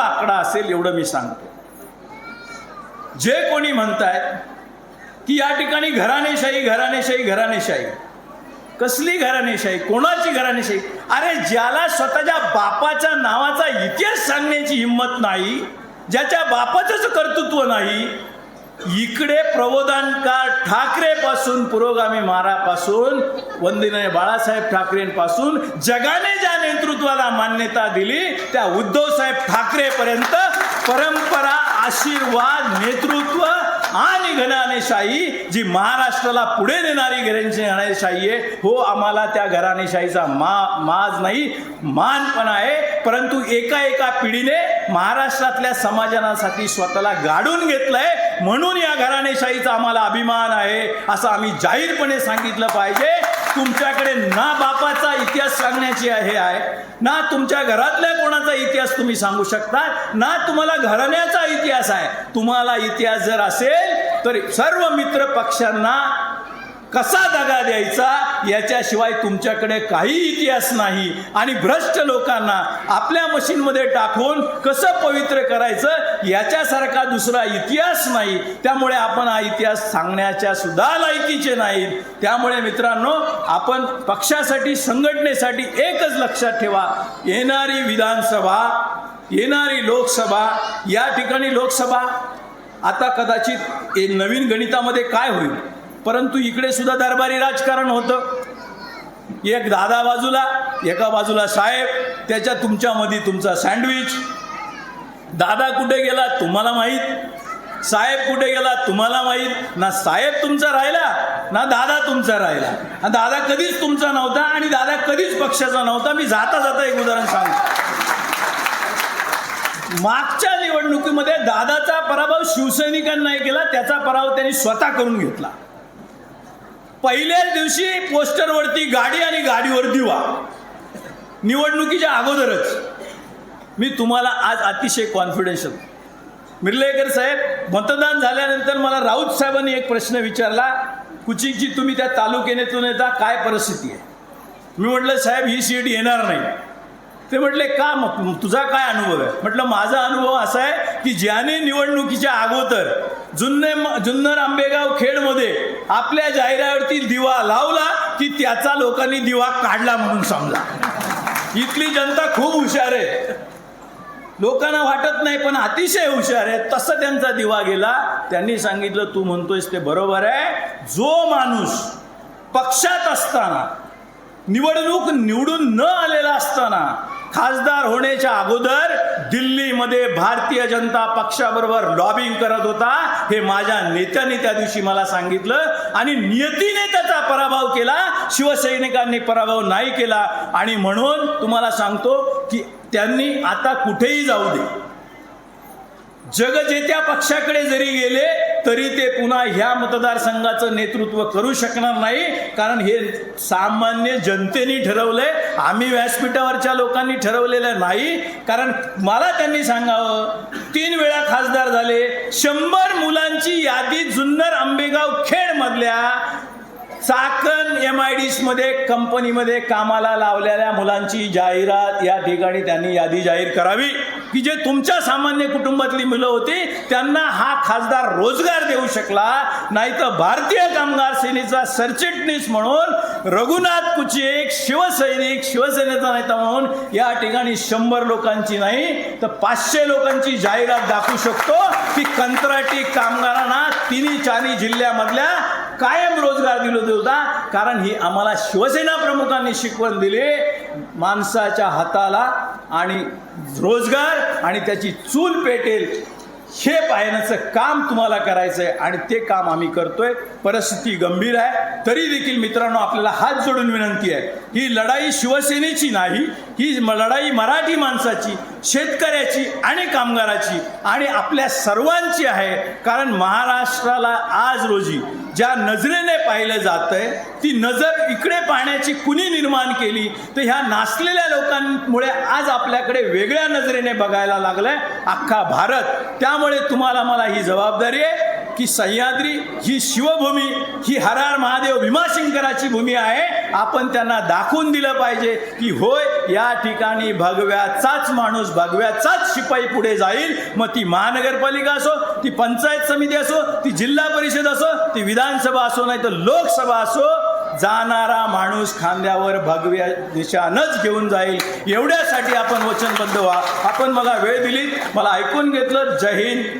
चुकीचा आकडा असेल एवढं मी सांगतो. जे कोणी म्हणतायत की या ठिकाणी घराणेशाही घराणेशाही घराणेशाही. कसली घराणेशाही? कोणाची घराणेशाही? अरे ज्याला स्वतःच्या बापाच्या नावाचा इतिहास सांगण्याची हिंमत नाही ज्याच्या बापाचंच कर्तृत्व नाही इकडे प्रबोधनकार ठाकरे पासून पुरोगामी महारापासून वंदनीय बाळासाहेब ठाकरेंपासून जगाने ज्या नेतृत्वाला मान्यता दिली त्या उद्धव साहेब ठाकरेपर्यंत परंपरा आशीर्वाद नेतृत्व आणि घराणेशाही जी महाराष्ट्राला पुढे नेणारी घराणेशाही आहे हो आम्हाला त्या घराणेशाहीचा मा माज नाही मान पण आहे. परंतु एका एका पिढीने महाराष्ट्रातल्या समाजासाठी स्वतःला गाडून घेतलंय. म्हणून या घराणेशाहीचा आम्हाला अभिमान आहे असं आम्ही जाहीरपणे सांगितलं पाहिजे. तुमच्याकडे ना बापाचा इतिहास सांगण्याची हे आहे. ना तुमच्या घरातल्या कोणाचा इतिहास तुम्ही सांगू शकता ना तुम्हाला घराण्याचा इतिहास आहे. तुम्हाला इतिहास जर असेल तर सर्व मित्र पक्षांना कसा दगा द्यायचा याच्याशिवाय तुमच्याकडे काही इतिहास नाही. आणि भ्रष्ट लोकांना आपल्या मशीनमध्ये टाकून कसं पवित्र करायचं याच्यासारखा दुसरा इतिहास नाही. त्यामुळे आपण हा इतिहास सांगण्याच्या सुद्धा लायकीचे नाहीत. त्यामुळे मित्रांनो आपण पक्षासाठी संघटनेसाठी एकच लक्षात ठेवा. येणारी विधानसभा येणारी लोकसभा या ठिकाणी लोकसभा. आता कदाचित नवीन गणितामध्ये काय होईल? परंतु इकडे सुद्धा दरबारी राजकारण होतं. एक दादा बाजूला एका बाजूला साहेब त्याच्या तुमच्यामध्ये तुमचा सँडविच. दादा कुठे गेला तुम्हाला माहीत? साहेब कुठे गेला तुम्हाला माहीत? ना साहेब तुमचा राहिला ना दादा तुमचा राहिला. दादा कधीच तुमचा नव्हता आणि दादा कधीच पक्षाचा नव्हता. मी जाता जाता एक उदाहरण सांगतो. मागच्या निवडणुकीमध्ये दादाचा पराभव शिवसैनिकांनाही केला त्याचा पराभव त्यांनी स्वतः करून घेतला. पहिल्याच दिवशी पोस्टरवरती गाडी आणि गाडीवर दिवा. निवडणुकीच्या अगोदरच. मी तुम्हाला आज अतिशय कॉन्फिडेन्शियल मिर्लेकर साहेब मतदान झाल्यानंतर मला राऊत साहेबांनी एक प्रश्न विचारला कुचिकची तुम्ही त्या तालुक्यानेतून येता काय परिस्थिती आहे? मी म्हटलं साहेब ही सीट येणार नाही. ते म्हटले का मग? तुझा काय अनुभव आहे? म्हटलं माझा अनुभव असा आहे की ज्याने निवडणुकीच्या अगोदर जुन्ने जुन्नर आंबेगाव खेडमध्ये आपल्या जाहिरावरती दिवा लावला की त्याचा लोकांनी दिवा काढला म्हणून समजा. इथली जनता खूप हुशार आहे. लोकांना वाटत नाही पण अतिशय हुशार आहे. तसं त्यांचा दिवा गेला. त्यांनी सांगितलं तू म्हणतोयस ते बरोबर आहे. जो माणूस पक्षात असताना निवडणूक निवडून न आलेला असताना खासदार होण्याच्या अगोदर दिल्लीमध्ये भारतीय जनता पक्षाबरोबर लॉबिंग करत होता हे माझ्या नेत्याने त्या दिवशी मला सांगितलं. आणि नियतीने त्याचा पराभव केला शिवसैनिकांनी पराभव नाही केला. आणि म्हणून तुम्हाला सांगतो की त्यांनी आता कुठेही जाऊ दे. जग पक्षाकडे जरी गेले तरी ते पुन्हा ह्या मतदारसंघाचं नेतृत्व करू शकणार नाही. कारण हे सामान्य जनतेने ठरवलंय आम्ही व्यासपीठावरच्या लोकांनी ठरवलेलं नाही. कारण मला त्यांनी सांगावं तीन वेळा खासदार झाले शंभर मुलांची यादी जुन्नर आंबेगाव खेडमधल्या चाकण एम आयमध्ये कंपनीमध्ये कामाला लावलेल्या मुलांची जाहिरात या ठिकाणी त्यांनी यादी जाहीर करावी. की जे तुमच्या सामान्य कुटुंबातली मुलं होती त्यांना हा खासदार रोजगार देऊ शकला नाही तर भारतीय कामगार सेनेचा सरचिटणीस म्हणून रघुनाथ कुचेक शिवसैनिक शिवसेनेचा नेता म्हणून या ठिकाणी शंभर लोकांची नाही तर पाचशे लोकांची जाहिरात दाखवू शकतो की कंत्राटी कामगारांना तिन्ही चारी जिल्ह्यामधल्या कायम रोजगार दिलो होता कारण ही आम्हाला शिवसेना प्रमुखांनी शिकवण दिली माणसाच्या हाताला आणि रोजगार आणि त्याची चूल पेटेल हे पाहण्याचं काम तुम्हाला करायचं आहे आणि ते काम आम्ही करतोय. परिस्थिती गंभीर आहे. तरी देखील मित्रांनो आपल्याला हात जोडून विनंती आहे. ही लढाई शिवसेनेची नाही ही लढाई मराठी माणसाची शेतकऱ्याची आणि कामगाराची आणि आपल्या सर्वांची आहे. कारण महाराष्ट्राला आज रोजी ज्या नजरेने पाहिलं जातंय ती नजर इकडे पाहण्याची कुणी निर्माण केली? तर ह्या नाचलेल्या लोकांमुळे आज आपल्याकडे वेगळ्या नजरेने बघायला लागलंय. अख्खा भारत त्यामुळे तुम्हाला मला ही जबाबदारी आहे. की सह्याद्री ही शिवभूमी ही हरार महादेव भीमाशंकराची भूमी आहे. आपण त्यांना दाखवून दिलं पाहिजे की होय या ठिकाणी भगव्याचाच माणूस भगव्याचाच शिपाई पुढे जाईल. मग ती महानगरपालिका असो ती पंचायत समिती असो ती जिल्हा परिषद असो ती विधानसभा असो नाही तर लोकसभा असो जाणारा माणूस खांद्यावर भगव्या दिशानंच घेऊन जाईल. एवढ्यासाठी आपण वचनबद्ध व्हा. आपण मला वेळ दिली मला ऐकून घेतलं. जय हिंद.